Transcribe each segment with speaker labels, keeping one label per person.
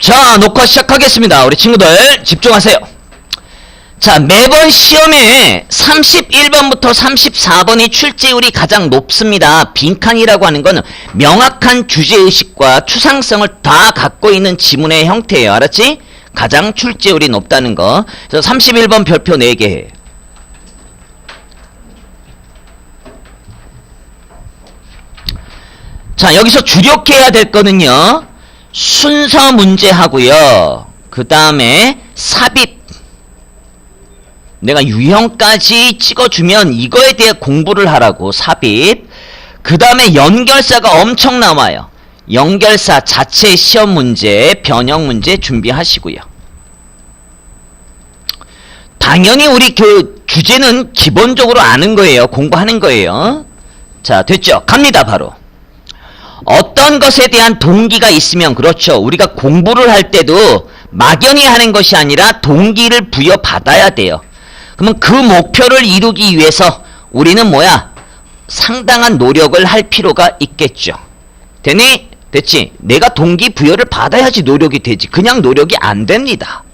Speaker 1: 자, 녹화 시작하겠습니다. 우리 친구들 집중하세요. 자, 매번 시험에 31번부터 34번이 출제율이 가장 높습니다. 빈칸이라고 하는 거는 명확한 주제의식과 추상성을 다 갖고 있는 지문의 형태예요. 알았지? 가장 출제율이 높다는 거. 그래서 31번 별표 4개. 자, 여기서 주력해야 될 거는요. 순서 문제 하고요. 그 다음에 삽입. 내가 유형까지 찍어주면 이거에 대해 공부를 하라고 삽입. 그 다음에 연결사가 엄청 나와요. 연결사 자체 시험 문제, 변형 문제 준비하시고요. 당연히 우리 그 주제는 기본적으로 아는 거예요. 공부하는 거예요. 자, 됐죠? 갑니다, 바로. 어떤 것에 대한 동기가 있으면 그렇죠. 우리가 공부를 할 때도 막연히 하는 것이 아니라 동기를 부여받아야 돼요. 그러면 그 목표를 이루기 위해서 우리는 뭐야? 상당한 노력을 할 필요가 있겠죠. 되니? 됐지? 내가 동기 부여를 받아야지 노력이 되지. 그냥 노력이 안 됩니다.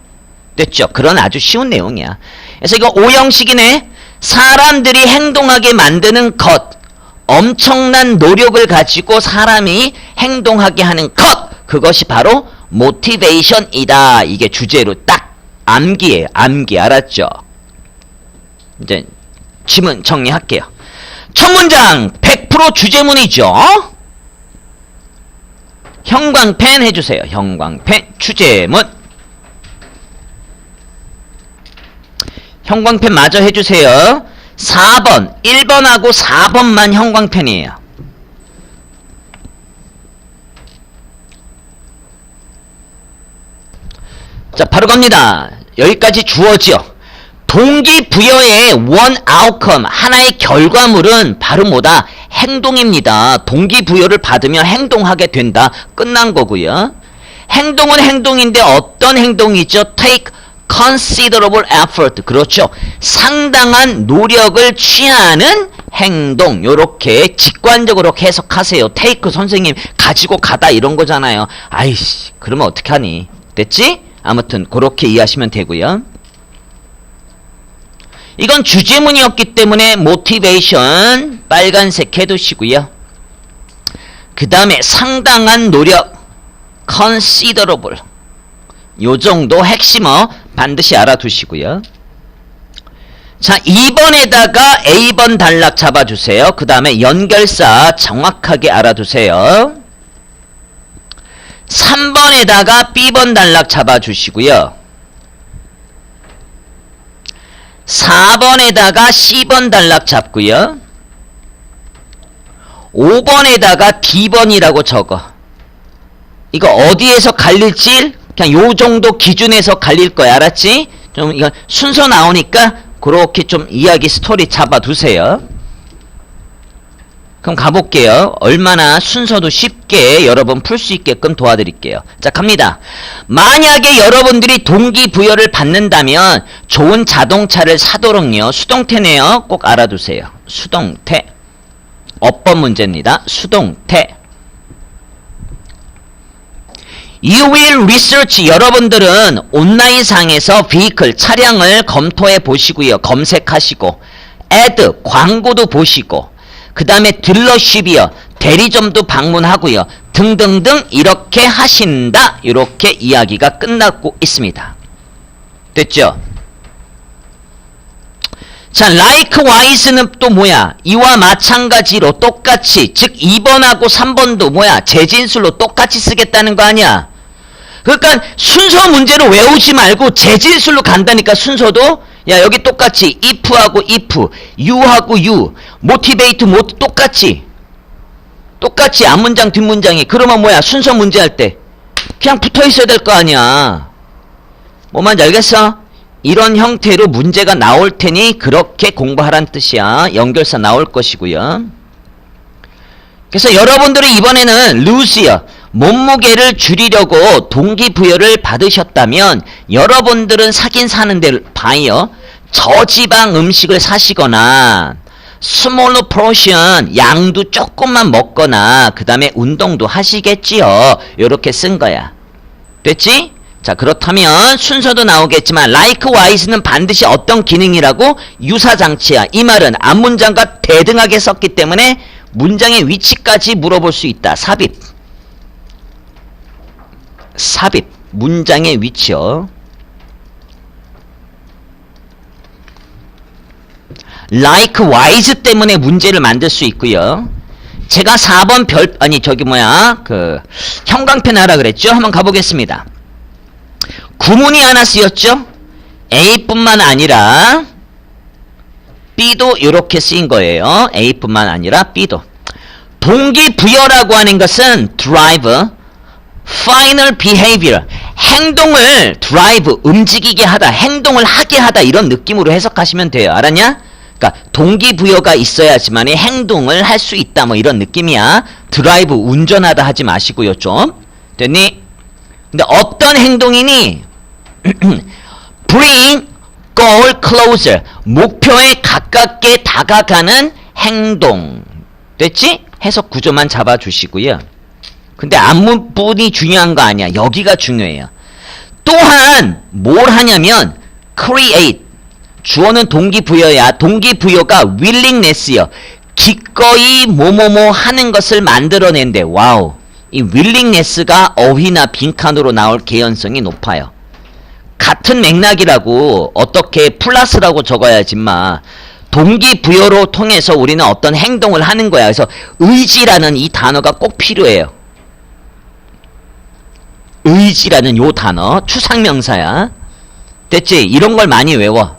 Speaker 1: 됐죠? 그런 아주 쉬운 내용이야. 그래서 이거 오형식이네. 사람들이 행동하게 만드는 것. 엄청난 노력을 가지고 사람이 행동하게 하는 것 그것이 바로 모티베이션이다. 이게 주제로 딱 암기에 암기 알았죠? 이제 지문 정리할게요. 첫 문장 100% 주제문이죠? 형광펜 해주세요. 형광펜 주제문. 형광펜 마저 해주세요 4번, 1번하고 4번만 형광펜이에요. 자, 바로 갑니다. 여기까지 주어지요. 동기부여의 원 아웃컴, 하나의 결과물은 바로 뭐다? 행동입니다. 동기부여를 받으면 행동하게 된다. 끝난 거고요. 행동은 행동인데 어떤 행동이죠? take considerable effort. 그렇죠? 상당한 노력을 취하는 행동. 요렇게 직관적으로 해석하세요. 테이크 선생님 가지고 가다 이런 거잖아요. 아이씨 그러면 어떡하니? 됐지? 아무튼 그렇게 이해하시면 되고요. 이건 주제문이었기 때문에 모티베이션 빨간색 해두시고요. 그 다음에 상당한 노력 considerable. 요 정도 핵심어 반드시 알아두시고요. 자, 2번에다가 A번 단락 잡아주세요. 그 다음에 연결사 정확하게 알아두세요. 3번에다가 B번 단락 잡아주시고요. 4번에다가 C번 단락 잡고요. 5번에다가 D번이라고 적어. 이거 어디에서 갈릴지 그냥 요 정도 기준에서 갈릴 거야. 알았지? 좀 이건 순서 나오니까 그렇게 좀 이야기 스토리 잡아두세요. 그럼 가볼게요. 얼마나 순서도 쉽게 여러분 풀 수 있게끔 도와드릴게요. 자 갑니다. 만약에 여러분들이 동기부여를 받는다면 좋은 자동차를 사도록요. 수동태네요. 꼭 알아두세요. 수동태. 어법 문제입니다. 수동태 You will research 여러분들은 온라인상에서 vehicle 차량을 검토해 보시고요. 검색하시고 ad 광고도 보시고 그 다음에 딜러십이요. 대리점도 방문하고요. 등등등 이렇게 하신다. 이렇게 이야기가 끝나고 있습니다. 됐죠? 자, likewise,는 또 뭐야? 이와 마찬가지로 똑같이, 즉 2번하고 3번도 뭐야? 재진술로 똑같이 쓰겠다는 거 아니야? 그러니까 순서 문제를 외우지 말고 재진술로 간다니까 순서도 야 여기 똑같이 if하고 if, you하고 you, motivate, 모 똑같이 똑같이 앞문장 뒷문장이 그러면 뭐야 순서 문제 할 때 그냥 붙어 있어야 될 거 아니야 뭐만 알겠어? 이런 형태로 문제가 나올 테니 그렇게 공부하란 뜻이야. 연결사 나올 것이고요. 그래서 여러분들이 이번에는 루시어 몸무게를 줄이려고 동기부여를 받으셨다면 여러분들은 사긴 사는 데를 봐요. 저지방 음식을 사시거나 스몰로 포션 양도 조금만 먹거나 그 다음에 운동도 하시겠지요. 이렇게 쓴 거야. 됐지? 자, 그렇다면 순서도 나오겠지만 likewise는 반드시 어떤 기능이라고 유사장치야. 이 말은 앞문장과 대등하게 썼기 때문에 문장의 위치까지 물어볼 수 있다. 삽입. 삽입. 문장의 위치요. likewise 때문에 문제를 만들 수 있고요. 제가 4번 별 아니 저기 뭐야 그 형광펜 하라 그랬죠? 한번 가보겠습니다. 구문이 하나 쓰였죠? A뿐만 아니라 B도 이렇게 쓰인 거예요. A뿐만 아니라 B도. 동기부여라고 하는 것은 drive, final behavior, 행동을 drive, 움직이게 하다, 행동을 하게 하다 이런 느낌으로 해석하시면 돼요. 알았냐? 그러니까 동기부여가 있어야지만 행동을 할 수 있다 뭐 이런 느낌이야. 드라이브 운전하다 하지 마시고요 좀. 됐니? 근데 어떤 행동이니? bring goal closer. 목표에 가깝게 다가가는 행동. 됐지? 해석 구조만 잡아주시고요. 근데 앞문분이 중요한 거 아니야. 여기가 중요해요. 또한 뭘 하냐면 create 주어는 동기부여야. 동기부여가 willingness요. 기꺼이 뭐뭐뭐 하는 것을 만들어낸대. 와우. 이 willingness가 어휘나 빈칸으로 나올 개연성이 높아요. 같은 맥락이라고 어떻게 플러스라고 적어야지 마. 동기부여로 통해서 우리는 어떤 행동을 하는 거야. 그래서 의지라는 이 단어가 꼭 필요해요. 의지라는 요 단어 추상명사야. 됐지? 이런 걸 많이 외워.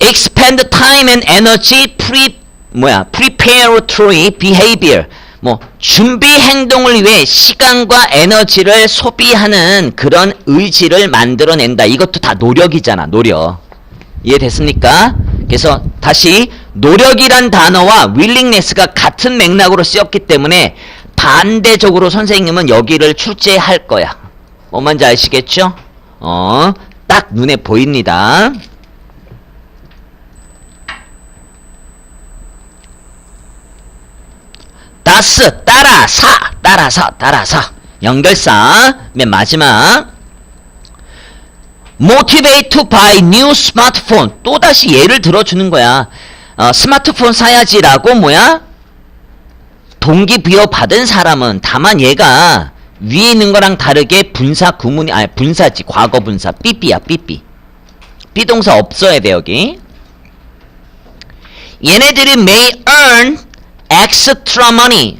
Speaker 1: expend time and energy pre 뭐야 preparatory behavior 뭐 준비 행동을 위해 시간과 에너지를 소비하는 그런 의지를 만들어낸다. 이것도 다 노력이잖아. 노력. 이해됐습니까? 그래서 다시 노력이란 단어와 willingness가 같은 맥락으로 쓰였기 때문에 반대적으로 선생님은 여기를 출제할 거야. 뭐 뭔지 아시겠죠? 어, 딱 눈에 보입니다. 다스 따라사 따라서 따라서 연결사 맨 마지막 motivate by new smartphone 또다시 예를 들어주는 거야 어, 스마트폰 사야지라고 뭐야 동기부여 받은 사람은 다만 얘가 위에 있는 거랑 다르게 분사 구문이 아니 분사지. 과거 분사. 삐삐야 삐삐. 비동사 없어야 돼 여기. 얘네들이 may earn extra money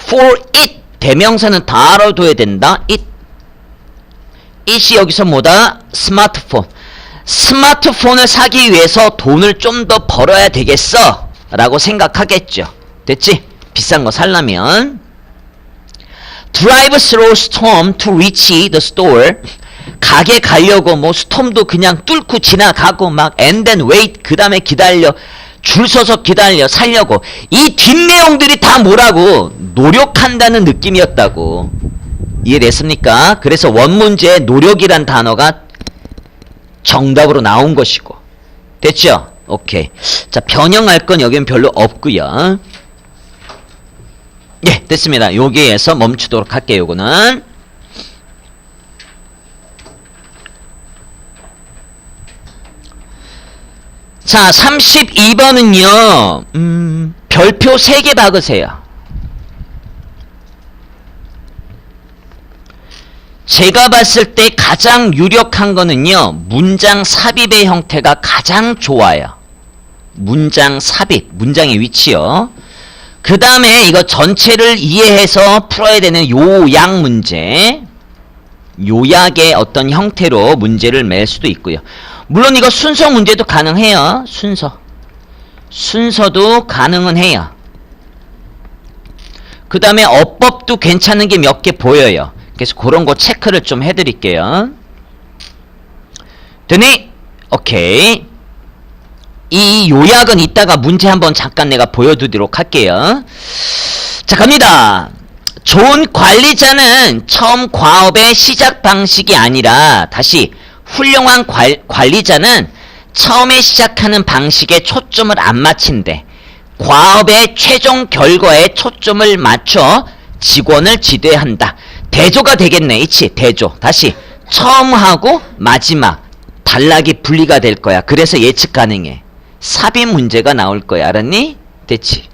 Speaker 1: for it. 대명사는 다 알아둬야 된다. it. it이 여기서 뭐다? 스마트폰 스마트폰을 사기 위해서 돈을 좀 더 벌어야 되겠어. 라고 생각하겠죠. 됐지 비싼 거 살려면 drive through storm to reach the store. 가게 가려고 뭐 스톰도 그냥 뚫고 지나가고 막 and then wait 그 다음에 기다려 줄 서서 기다려 살려고. 이 뒷내용들이 다 뭐라고? 노력한다는 느낌이었다고. 이해됐습니까? 그래서 원문제에 노력이란 단어가 정답으로 나온 것이고. 됐죠? 오케이. 자 변형할 건 여기는 별로 없고요 예 됐습니다 여기에서 멈추도록 할게요 요거는 자, 32번은요, 음, 별표 3개 박으세요. 제가 봤을 때 가장 유력한 거는요, 문장 삽입의 형태가 가장 좋아요. 문장 삽입, 문장의 위치요. 그 다음에 이거 전체를 이해해서 풀어야 되는 요약 문제. 요약의 어떤 형태로 문제를 낼 수도 있고요. 물론 이거 순서 문제도 가능해요. 순서. 순서도 가능은 해요. 그 다음에 어법도 괜찮은 게 몇 개 보여요. 그래서 그런 거 체크를 좀 해드릴게요. 되니? 오케이. 이 요약은 이따가 문제 한번 잠깐 내가 보여드리도록 할게요. 자, 갑니다. 좋은 관리자는 처음 과업의 시작 방식이 아니라 다시 훌륭한 관, 관리자는 처음에 시작하는 방식에 초점을 안 맞춘대. 과업의 최종 결과에 초점을 맞춰 직원을 지도한다. 대조가 되겠네. 이치 대조. 다시 처음 하고 마지막 단락이 분리가 될 거야. 그래서 예측 가능해. 삽입 문제가 나올 거야. 알았니? 됐지?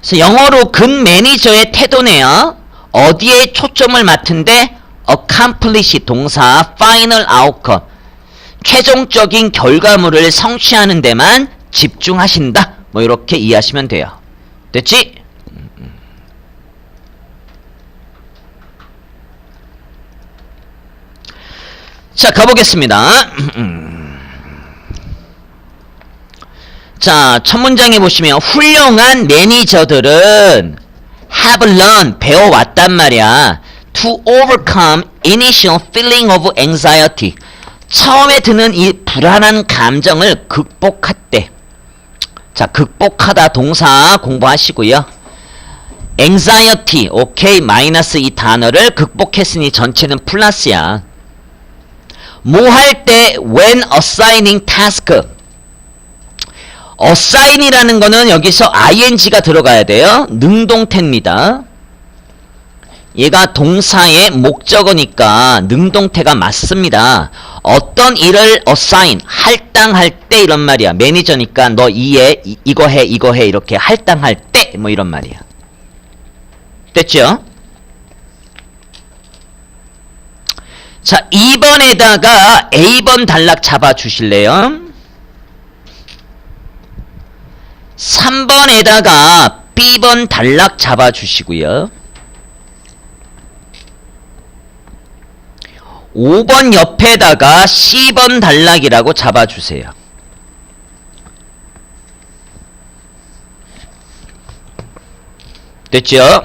Speaker 1: 그래서 영어로 근 매니저의 태도네요. 어디에 초점을 맞춘데 accomplish 동사 final outcome 최종적인 결과물을 성취하는 데만 집중하신다. 뭐 이렇게 이해하시면 돼요. 됐지? 자, 가보겠습니다. 자, 첫 문장에 보시면 훌륭한 매니저들은 have learned 배워왔단 말이야. to overcome initial feeling of anxiety. 처음에 드는 이 불안한 감정을 극복했대. 자, 극복하다 동사 공부하시고요. anxiety, 오케이, 마이너스 이 단어를 극복했으니 전체는 플러스야. 뭐 할 때 when assigning task assign이라는 거는 여기서 ing가 들어가야 돼요. 능동태입니다. 얘가 동사의 목적어니까 능동태가 맞습니다. 어떤 일을 assign, 할당할 때 이런 말이야. 매니저니까 너 이에 이, 이거 해, 이거 해 이렇게 할당할 때 뭐 이런 말이야. 됐죠? 자, 2번에다가 A번 단락 잡아 주실래요? 3번에다가 B번 단락 잡아 주시고요. 5번 옆에다가 C번 단락이라고 잡아 주세요. 됐죠?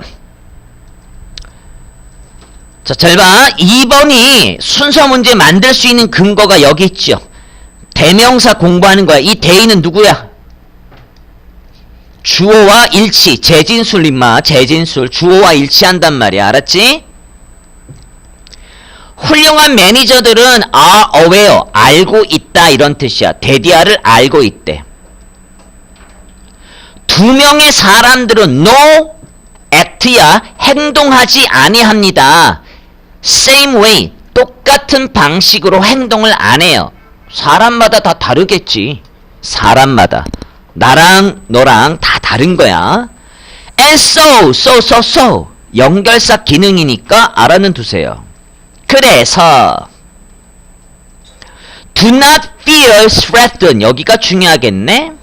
Speaker 1: 자, 잘 봐. 2번이 순서 문제 만들 수 있는 근거가 여기 있죠. 대명사 공부하는 거야. 이 대인은 누구야? 주어와 일치. 재진술 임마. 재진술. 주어와 일치한단 말이야. 알았지? 훌륭한 매니저들은 are aware. 알고 있다. 이런 뜻이야. 데디아를 알고 있대. 두 명의 사람들은 no act야. 행동하지 아니합니다. same way 똑같은 방식으로 행동을 안 해요. 사람마다 다 다르겠지. 사람마다 나랑 너랑 다 다른 거야. And so, so, so, so 연결사 기능이니까 알아는 두세요. 그래서 do not feel threatened 여기가 중요하겠네.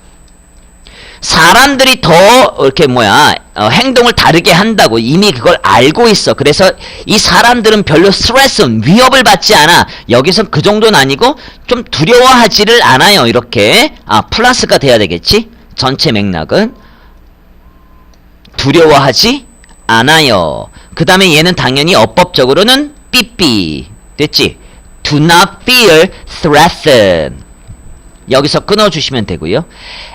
Speaker 1: 사람들이 더 이렇게 뭐야 어, 행동을 다르게 한다고 이미 그걸 알고 있어. 그래서 이 사람들은 별로 스트레스, 위협을 받지 않아. 여기선 그 정도는 아니고 좀 두려워하지를 않아요. 이렇게 아 플러스가 돼야 되겠지. 전체 맥락은 두려워하지 않아요. 그 다음에 얘는 당연히 어법적으로는 삐삐 됐지. Do not feel threatened. 여기서 끊어주시면 되고요.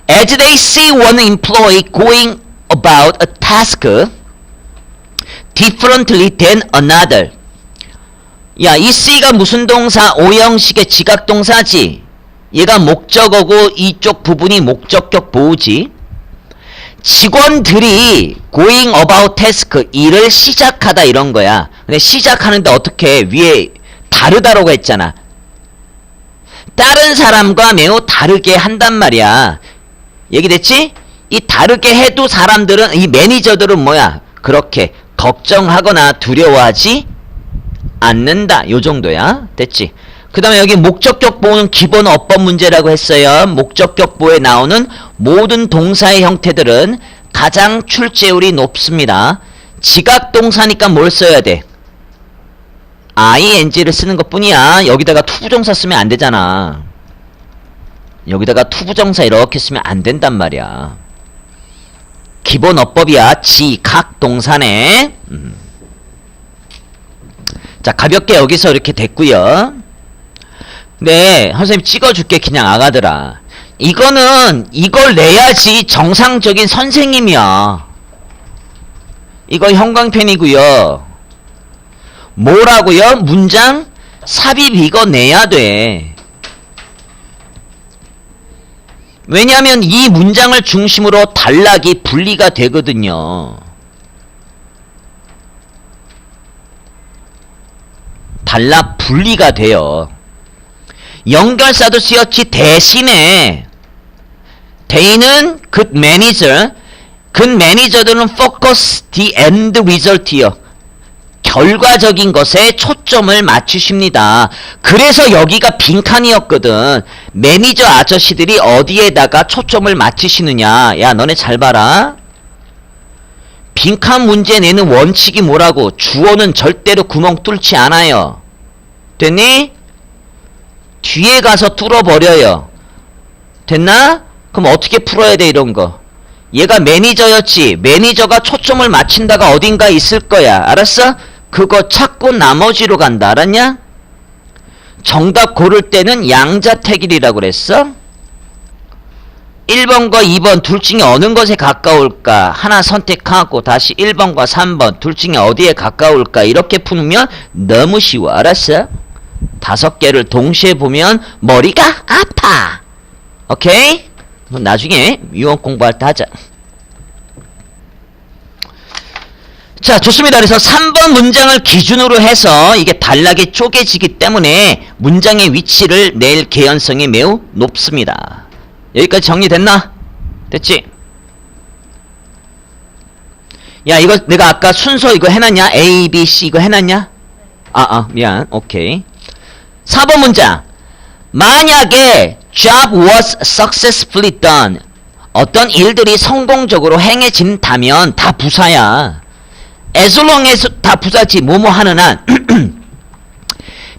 Speaker 1: As they see one employee going about a task differently than another. 야, 이 C가 무슨 동사? 오형식의 지각 동사지. 얘가 목적어고 이쪽 부분이 목적격 보호지. 직원들이 going about task 일을 시작하다 이런 거야. 근데 시작하는데 어떻게 위에 다르다라고 했잖아. 다른 사람과 매우 다르게 한단 말이야. 얘기됐지? 이 다르게 해도 사람들은 이 매니저들은 뭐야? 그렇게 걱정하거나 두려워하지 않는다. 요 정도야. 됐지? 그 다음에 여기 목적격 보호는 기본 어법 문제라고 했어요. 목적격 보호에 나오는 모든 동사의 형태들은 가장 출제율이 높습니다. 지각 동사니까 뭘 써야 돼? ing를 쓰는 것 뿐이야. 여기다가 투부정사 쓰면 안 되잖아. 여기다가 투부정사 이렇게 쓰면 안 된단 말이야. 기본 어법이야. 지각 동사네. 음. 자, 가볍게 여기서 이렇게 됐고요. 네, 선생님 찍어줄게 그냥 아가들아. 이거는 이걸 내야지 정상적인 선생님이야. 이거 형광펜이구요. 뭐라고요? 문장 삽입 이거 내야 돼. 왜냐하면 이 문장을 중심으로 단락이 분리가 되거든요. 단락 분리가 돼요. 연결사도 쓰였지 대신에 They는 good manager, good manager들은 focus the end result이요. 결과적인 것에 초점을 맞추십니다. 그래서 여기가 빈칸이었거든. 매니저 아저씨들이 어디에다가 초점을 맞추시느냐. 야, 너네 잘 봐라. 빈칸 문제 내는 원칙이 뭐라고? 주어는 절대로 구멍 뚫지 않아요. 됐니? 뒤에 가서 뚫어버려요. 됐나? 그럼 어떻게 풀어야 돼, 이런 거? 얘가 매니저였지. 매니저가 초점을 맞춘다가 어딘가 있을 거야. 알았어? 그거 찾고 나머지로 간다. 알았냐? 정답 고를 때는 양자택일이라고 그랬어? 1번과 2번 둘 중에 어느 것에 가까울까? 하나 선택하고 다시 1번과 3번 둘 중에 어디에 가까울까? 이렇게 풀면 너무 쉬워. 알았어? 다섯 개를 동시에 보면 머리가 아파. 오케이? 나중에 유언 공부할 때 하자. 자, 좋습니다. 그래서 3번 문장을 기준으로 해서 이게 단락이 쪼개지기 때문에 문장의 위치를 낼 개연성이 매우 높습니다. 여기까지 정리됐나? 됐지? 야, 이거 내가 아까 순서 이거 해놨냐? A, B, C 이거 해놨냐? 아, 아, 미안. 오케이. 4번 문장. 만약에 job was successfully done. 어떤 일들이 성공적으로 행해진다면 다 부사야. as long as 다 부사지 뭐뭐 하는 한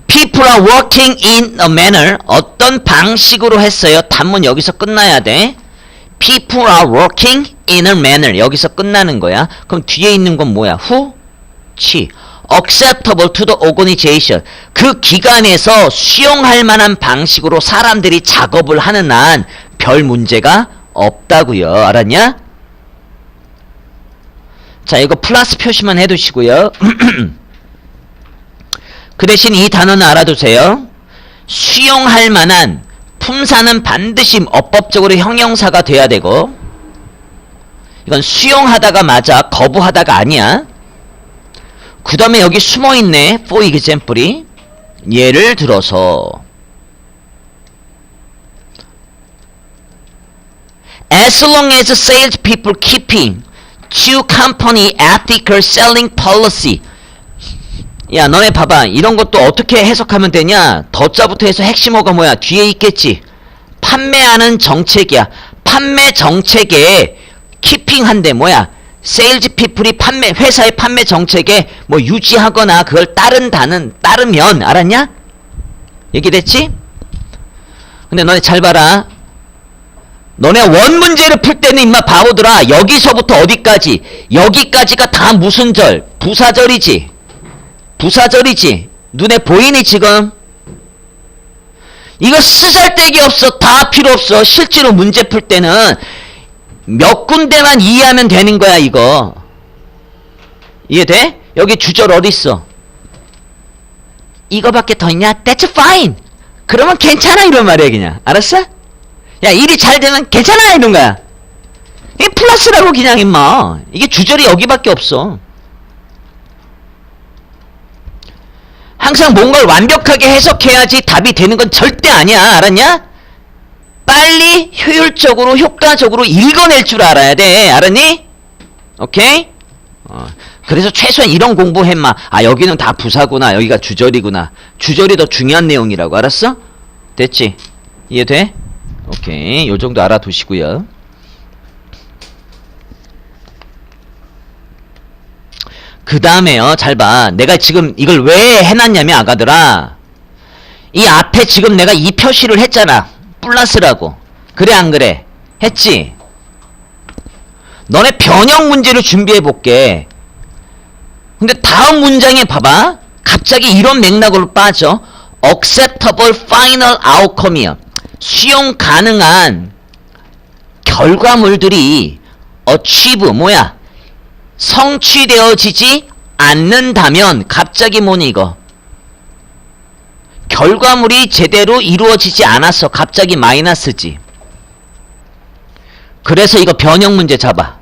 Speaker 1: people are working in a manner 어떤 방식으로 했어요. 단문 여기서 끝나야 돼. people are working in a manner 여기서 끝나는 거야. 그럼 뒤에 있는 건 뭐야? who? 치 acceptable to the organization 그 기관에서 수용할 만한 방식으로 사람들이 작업을 하는 한 별 문제가 없다고요. 알았냐? 자, 이거 플러스 표시만 해 두시고요. 그 대신 이 단어는 알아두세요. 수용할 만한 품사는 반드시 어법적으로 형용사가 돼야 되고 이건 수용하다가 맞아 거부하다가 아니야. 그 다음에 여기 숨어있네. for example이 예를 들어서 As long as sales people keeping to company ethical selling policy. 야, 너네 봐봐. 이런 것도 어떻게 해석하면 되냐? 더자부터 해서 핵심어가 뭐야? 뒤에 있겠지. 판매하는 정책이야. 판매 정책에 키핑한데 뭐야? 세일즈 피플이 판매 회사의 판매 정책에 뭐 유지하거나 그걸 따른다는 따르면 알았냐? 얘기됐지? 근데 너네 잘 봐라. 너네 원 문제를 풀 때는 임마 바보들아. 여기서부터 어디까지? 여기까지가 다 무슨 절? 부사절이지. 부사절이지. 눈에 보이니 지금? 이거 쓰잘데기 없어. 다 필요 없어. 실제로 문제 풀 때는 몇 군데만 이해하면 되는 거야 이거 이해돼? 여기 주절 어딨어 이거밖에 더 있냐? That's fine 그러면 괜찮아 이런 말이야 그냥 알았어? 야 일이 잘 되면 괜찮아 이런 거야 이게 플러스라고 그냥 임마 이게 주절이 여기밖에 없어 항상 뭔가를 완벽하게 해석해야지 답이 되는 건 절대 아니야 알았냐? 빨리 효율적으로 효과적으로 읽어낼 줄 알아야 돼. 알았니? 오케이? 어, 그래서 최소한 이런 공부해 마. 아 여기는 다 부사구나. 여기가 주절이구나. 주절이 더 중요한 내용이라고. 알았어? 됐지? 이해돼? 오케이. 요 정도 알아두시고요. 그 다음에요. 잘 봐. 내가 지금 이걸 왜 해놨냐면 아가들아. 이 앞에 지금 내가 이 표시를 했잖아 플러스라고. 그래 안 그래? 했지? 너네 변형 문제를 준비해 볼게. 근데 다음 문장에 봐봐. 갑자기 이런 맥락으로 빠져. acceptable final outcome이야. 수용 가능한 결과물들이 achieve 뭐야? 성취되어지지 않는다면 갑자기 뭐니 이거 결과물이 제대로 이루어지지 않았어 갑자기 마이너스지 그래서 이거 변형 문제 잡아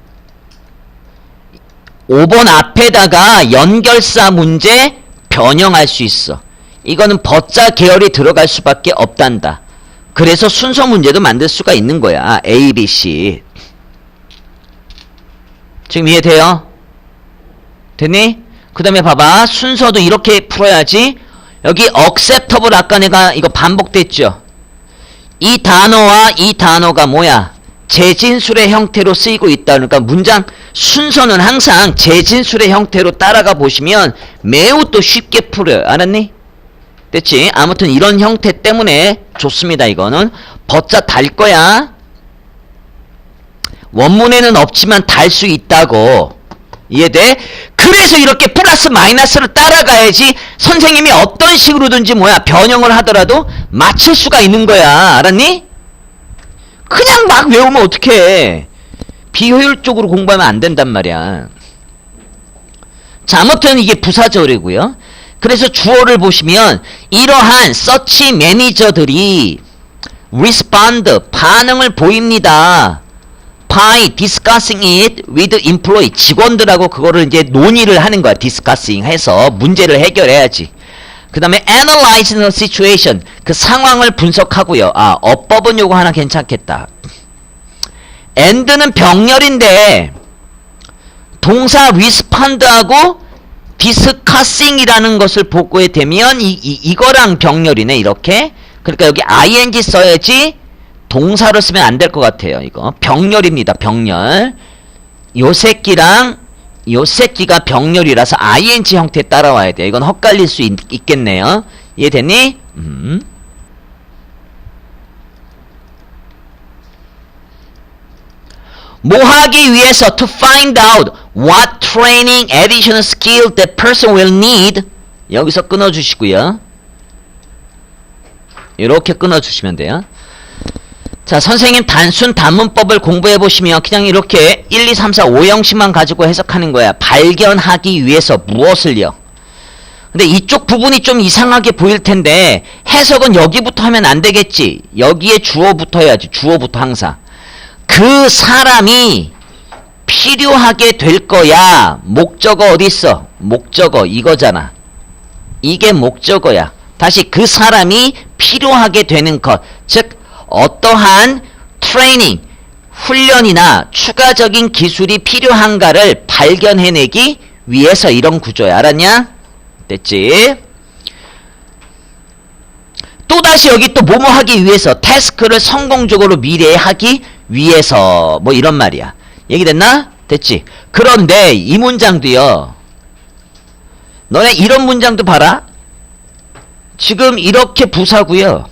Speaker 1: 5번 앞에다가 연결사 문제 변형할 수 있어 이거는 버자 계열이 들어갈 수밖에 없단다. 그래서 순서 문제도 만들 수가 있는 거야. A, B, C. 지금 이해돼요? 됐니? 그 다음에 봐봐. 순서도 이렇게 풀어야지. 여기 acceptable 아까 내가 이거 반복됐죠? 이 단어와 이 단어가 뭐야? 재진술의 형태로 쓰이고 있다. 그러니까 문장 순서는 항상 재진술의 형태로 따라가 보시면 매우 또 쉽게 풀어요. 알았니? 됐지? 아무튼 이런 형태 때문에 좋습니다. 이거는 버자 달 거야. 원문에는 없지만 달 수 있다고. 이해돼? 그래서 이렇게 플러스 마이너스를 따라가야지 선생님이 어떤 식으로든지 뭐야 변형을 하더라도 맞출 수가 있는 거야. 알았니? 그냥 막 외우면 어떡해. 비효율적으로 공부하면 안 된단 말이야. 자, 아무튼 이게 부사절이고요. 그래서 주어를 보시면 이러한 서치 매니저들이 respond 반응을 보입니다. By discussing it 직원들하고 그거를 이제 논의를 하는 거야. discussing 해서 문제를 해결해야지. 그 다음에 the situation 그 상황을 분석하고요. 아 어법은 요거 하나 괜찮겠다. and는 병렬인데 동사 respond하고 discussing이라는 것을 보고에 되면 이, 이 이거랑 병렬이네 이렇게. 그러니까 여기 ing 써야지 동사로 쓰면 안 될 것 같아요. 이거 병렬입니다. 병렬. 요 새끼랑 요 새끼가 병렬이라서 ing 형태 따라와야 돼. 이건 헛갈릴 수 있, 겠네요 이해됐니? 음. 뭐 하기 위해서 to find out what training additional skill that person will need 여기서 끊어 주시고요. 이렇게 끊어 주시면 돼요. 자, 선생님 단순 단문법을 공부해 보시면 그냥 이렇게 1, 2, 3, 4, 5형식만 가지고 해석하는 거야. 발견하기 위해서 무엇을요? 근데 이쪽 부분이 좀 이상하게 보일 텐데 해석은 여기부터 하면 안 되겠지. 여기에 주어부터 해야지. 주어부터 항상. 그 사람이 필요하게 될 거야. 목적어 어디 있어? 목적어 이거잖아. 이게 목적어야. 다시 그 사람이 필요하게 되는 것. 즉 어떠한 트레이닝, 훈련이나 추가적인 기술이 필요한가를 발견해내기 위해서 이런 구조야. 알았냐? 됐지? 또다시 여기 또 뭐뭐 하기 위해서 태스크를 성공적으로 미래에 하기 위해서 뭐 이런 말이야. 얘기됐나? 됐지? 그런데 이 문장도요. 너네 이런 문장도 봐라. 지금 이렇게 부사고요.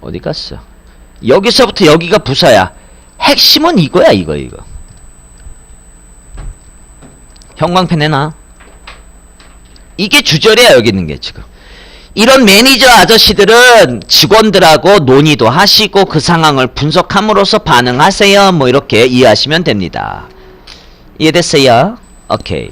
Speaker 1: 어디 갔어? 여기서부터 여기가 부사야. 핵심은 이거야, 이거, 이거. 형광펜 내놔. 이게 주절이야, 여기 있는 게 지금. 이런 매니저 아저씨들은 직원들하고 논의도 하시고 그 상황을 분석함으로써 반응하세요. 뭐 이렇게 이해하시면 됩니다. 이해됐어요? 오케이.